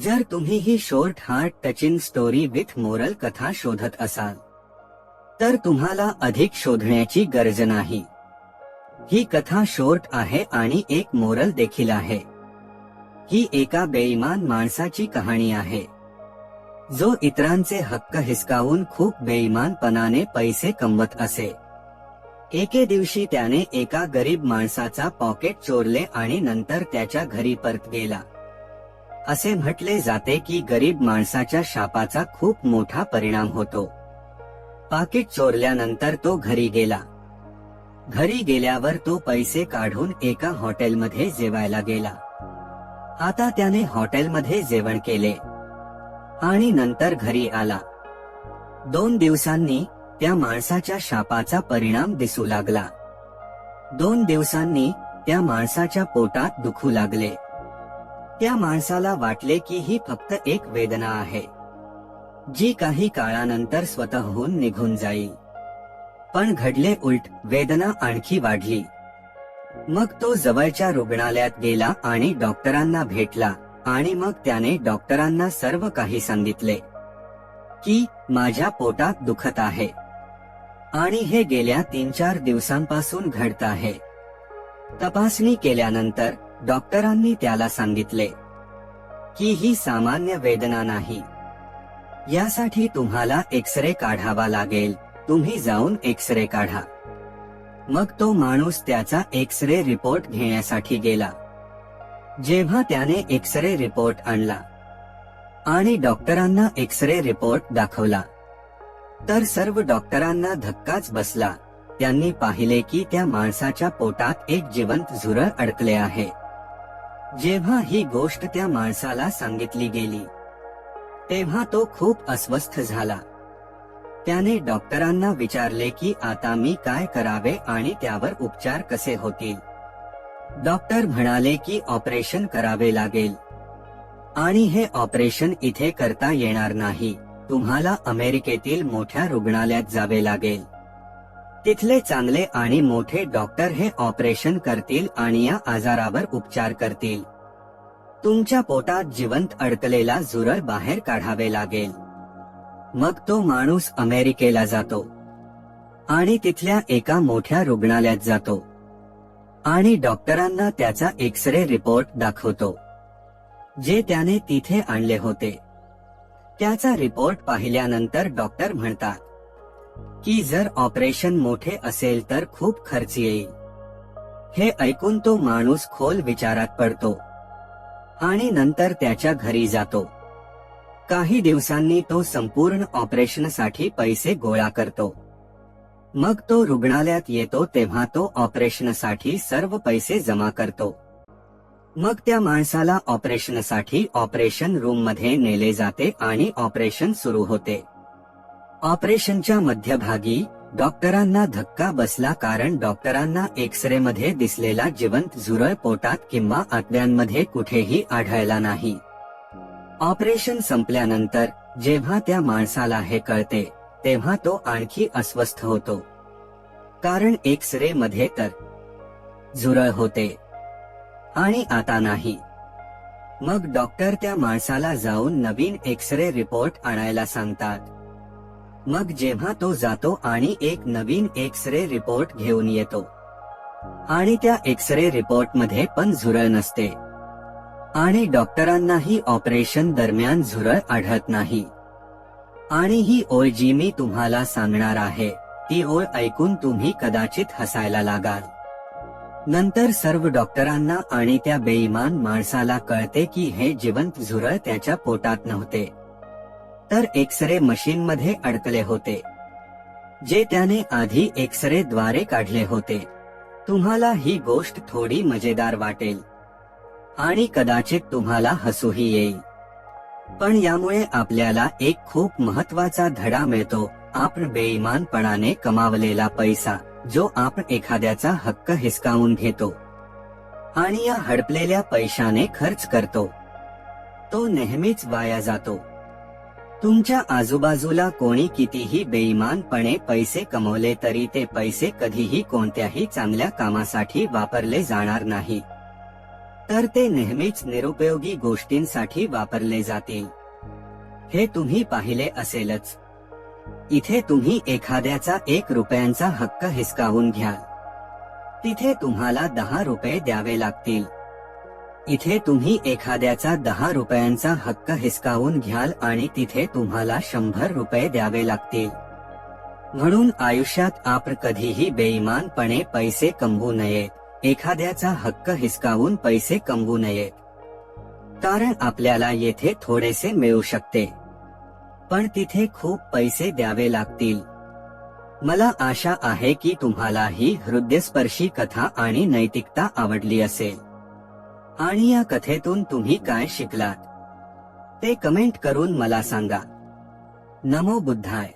जर तुम्ही ही short heart touching story with moral कथा शोधत असाल तर तुम्हाला अधिक शोधण्याची गरज नाही. ही कथा शॉर्ट आहे आणि एक मोरल देखील आहे. ही एका बेईमान माणसाची कहाणी आहे. जो इतरांचे हक्क हिसकावून खूप बेईमानपणाने पैसे कमवत असे. एके दिवशी त्याने एका गरीब माणसाचा पॉकेट चोरले आणि नंतर त्याच्या घरी परत गेला. असे म्हटले जाते की गरीब माणसाच्या शापाचा खूप मोठा परिणाम होतो. पाकिट चोरल्यानंतर तो घरी गेला. घरी गेल्यावर तो पैसे काढून एका हॉटेलमध्ये जेवायला गेला. आता त्याने हॉटेलमध्ये जेवण केले. आणि नंतर घरी आला. दोन दिवसांनी त्या माणसाच्या शापाचा परिणाम दिसू लागला. दोन दिवसांनी त्या माणसाच्या पोटात दुखू लागले. त्या माणसाला वाटले की ही फक्त एक वेदना आहे जी काही काळानंतर स्वतःहून निघून जाईल. पण घडले उलट वेदना आणखी वाढली. मग तो जवळच्या रुग्णालयात गेला आणि डॉक्टरांना भेटला आणि मग त्याने डॉक्टरांना सर्व काही सांगितले की माझ्या पोटात दुखत आहे. आणि हे गेल्या तीन चार दिवसांपासून घडत आहे. तपासणी केल्यानंतर डॉक्टरांनी त्याला सांगितले की ही सामान्य वेदना नाही. यासाठी तुम्हाला एक्स रे काढावा लागेल. तुम्ही जाऊन एक्स रे काढा. मग तो माणूस त्याचा एक्स रे रिपोर्ट घेण्यासाठी गेला. जेव्हा त्याने एक्स रे रिपोर्ट आणला आणि डॉक्टरांना एक्स रे रिपोर्ट दाखवला तर सर्व डॉक्टरांना धक्काच बसला. त्यांनी पाहिले की त्या माणसाच्या पोटात एक जिवंत झुरळ अडकले आहे. जेव्हा ही गोष्ट त्या माणसाला सांगितली गेली तेव्हा तो खूप अस्वस्थ झाला. त्याने डॉक्टरांना विचारले की आता मी काय करावे आणि त्यावर उपचार कसे होतील? डॉक्टर म्हणाले की ऑपरेशन करावे लागेल. आणि हे ऑपरेशन इथे करता येणार नाही. तुम्हाला अमेरिकेतील मोठ्या रुग्णालयात जावे लागेल. तिथले चांगले आणि मोठे डॉक्टर हे ऑपरेशन करतील आणि या आजारावर उपचार करतील. तुमच्या पोटात जिवंत अडकलेला झुरळ बाहेर काढावे लागेल. मग तो माणूस अमेरिकेला जातो. आणि तिथल्या एका मोठ्या रुग्णालयात जातो. आणि डॉक्टरांना त्याचा एक्स रे रिपोर्ट दाखवतो. जे त्याने तिथे आणले होते. त्याचा रिपोर्ट पाहिल्यानंतर डॉक्टर म्हणतात की जर ऑपरेशन मोठे असेल तर खूप खर्च येईल. हे ऐकून तो माणूस खोल विचारात पडतो. आणि नंतर त्याच्या घरी जातो. काही दिवसांनी तो संपूर्ण ऑपरेशनसाठी पैसे गोळा करतो. मग तो रुग्णालयात येतो तेव्हा तो ऑपरेशनसाठी सर्व पैसे जमा करतो. मग त्या माणसाला ऑपरेशनसाठी ऑपरेशन रूममध्ये नेले जाते आणि ऑपरेशन सुरू होते. ऑपरेशनच्या मध्यभागी डॉक्टरांना धक्का बसला कारण डॉक्टरांना एक्स रे मध्ये दिसलेला जिवंत झुरळ पोटात किंवा आतड्यांमध्ये कुठेही आढळला नाही. ऑपरेशन संपल्यानंतर जेव्हा त्या माणसाला हे कळते तेव्हा तो आणखी अस्वस्थ होतो. कारण एक्स रे मध्ये तर झुरळ होते. आणि आता नाही. मग डॉक्टर त्या माणसाला जाऊन नवीन एक्स रे रिपोर्ट आणायला सांगतात. मग जेव्हा तो जातो आणि एक नवीन एक्स रे रिपोर्ट घेऊन येतो. आणि त्या एक्स रे रिपोर्टमध्ये पण झुरळ नसते. आणि डॉक्टरांनाही ऑपरेशन दरम्यान झुरळ आढळत नाही. आणि ही ओळ जी मी तुम्हाला सांगणार आहे ती ओळ ऐकून तुम्ही कदाचित हसायला लागाल. नंतर सर्व डॉक्टरांना आणि त्या बेईमान माणसाला कळते की हे जिवंत झुरळ त्याच्या पोटात नव्हते. तर एक्स रे मशीन मध्ये अडकले होते. जे त्याने आधी एक्स रे द्वारे काढले होते. तुम्हाला ही गोष्ट थोडी मजेदार वाटेल. आणि कदाचित तुम्हाला हसूही येईल. पण यामुळे आपल्याला एक खूप महत्त्वाचा धडा मिळतो. आपण बेईमानपणाने कमावलेला पैसा जो आपण एखाद्याचा हक्क हिसकावून घेतो. आणि या हडपलेल्या पैशाने खर्च करतो. तो नेहमीच वाया जातो. तुमच्या आजूबाजूला कोणी कितीही बेईमानपणे पैसे कमवले तरी ते पैसे कधीही कोणत्याही चांगल्या कामासाठी वापरले जाणार नाही. तर ते नेहमीच निरुपयोगी गोष्टींसाठी वापरले जातील. हे तुम्ही पाहिले असेलच. इथे तुम्ही एखाद्याचा एक रुपयांचा हक्क हिसकावून घ्याल. तिथे तुम्हाला दहा रुपये द्यावे लागतील. इथे तुम्ही एखाद्याचा दहा रुपयांचा हक्क हिसकावून घ्याल आणि तिथे तुम्हाला शंभर रुपये द्यावे लागतील. म्हणून आयुष्यात आपण कधीही बेईमानपणे पैसे कमवू नयेत एखाद्याचा हक्क हिसकावून पैसे कमवू नयेत कारण आपल्याला येथे थोडेसे मिळू शकते. पण तिथे खूप पैसे द्यावे लागतील. मला आशा आहे की तुम्हाला ही हृदयस्पर्शी कथा आणि नैतिकता आवडली असेल. आणि या कथेतून तुम्ही काय शिकलात? ते कमेंट करून मला सांगा. नमो बुद्धाय.